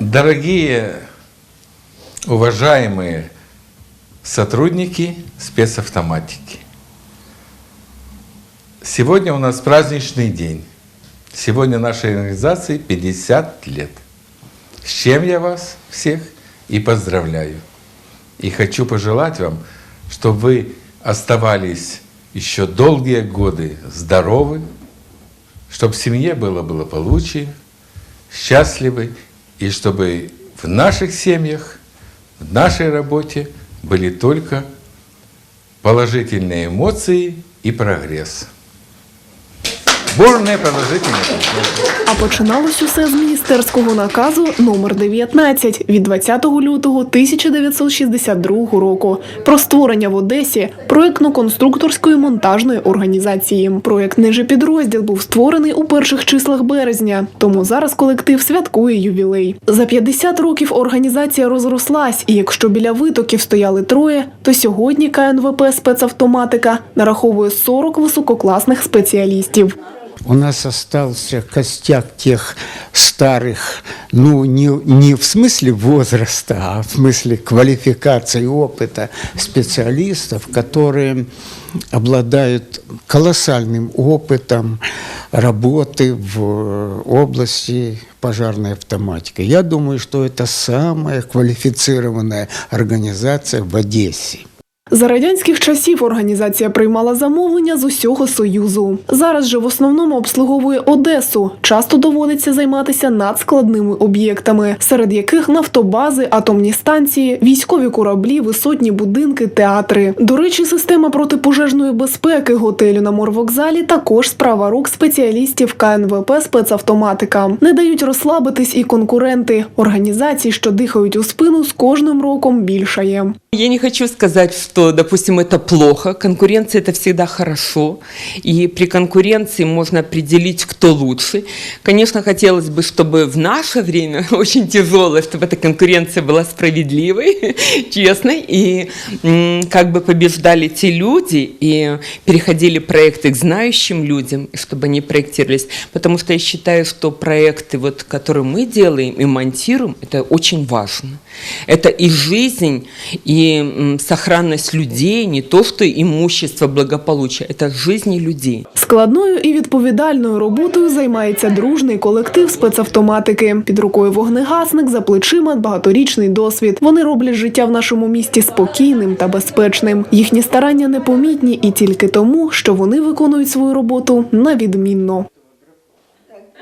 Дорогие, уважаемые сотрудники спецавтоматики, сегодня у нас праздничный день. Сегодня нашей организации 50 лет. С чем я вас всех и поздравляю. И хочу пожелать вам, чтобы вы оставались еще долгие годы здоровы, чтобы в семье было благополучие, счастливы, и чтобы в наших семьях, в нашей работе были только положительные эмоции и прогресс. Бурные положительные эмоции. А починалось усе з міністерського наказу номер 19 від 20 лютого 1962 року про створення в Одесі проєктно-конструкторської монтажної організації. Проєктний же підрозділ був створений у перших числах березня, тому зараз колектив святкує ювілей. За 50 років організація розрослась, і якщо біля витоків стояли троє, то сьогодні КНВП спецавтоматика нараховує 40 висококласних спеціалістів. У нас остался костяк тех старых, ну, не, не в смысле возраста, а в смысле квалификации, опыта специалистов, которые обладают колоссальным опытом работы в области пожарной автоматики. Я думаю, что это самая квалифицированная организация в Одессе. За радянських часів організація приймала замовлення з усього союзу. Зараз же в основному обслуговує Одесу. Часто доводиться займатися надскладними об'єктами, серед яких нафтобази, атомні станції, військові кораблі, висотні будинки, театри. До речі, система протипожежної безпеки готелю на морвокзалі також справа рук спеціалістів КНВП спецавтоматика. Не дають розслабитись і конкуренти. Організації, що дихають у спину, з кожним роком більшає. Я не хочу сказать, допустим, это плохо. Конкуренция это всегда хорошо. И при конкуренции можно определить, кто лучше. Конечно, хотелось бы, чтобы в наше время, очень тяжелое, чтобы эта конкуренция была справедливой, честной, и как бы побеждали те люди и переходили проекты к знающим людям, чтобы они проектировались. Потому что я считаю, что проекты, вот, которые мы делаем и монтируем, это очень важно. Это и жизнь, и сохранность людей, не то что имущество, благополучие, это жизни людей. Складною і відповідальною роботою займається дружний колектив спецавтоматики. Під рукою вогнегасник, за плечима багаторічний досвід. Вони роблять життя в нашому місті спокійним та безпечним. Їхні старання непомітні і тільки тому, що вони виконують свою роботу на відмінно.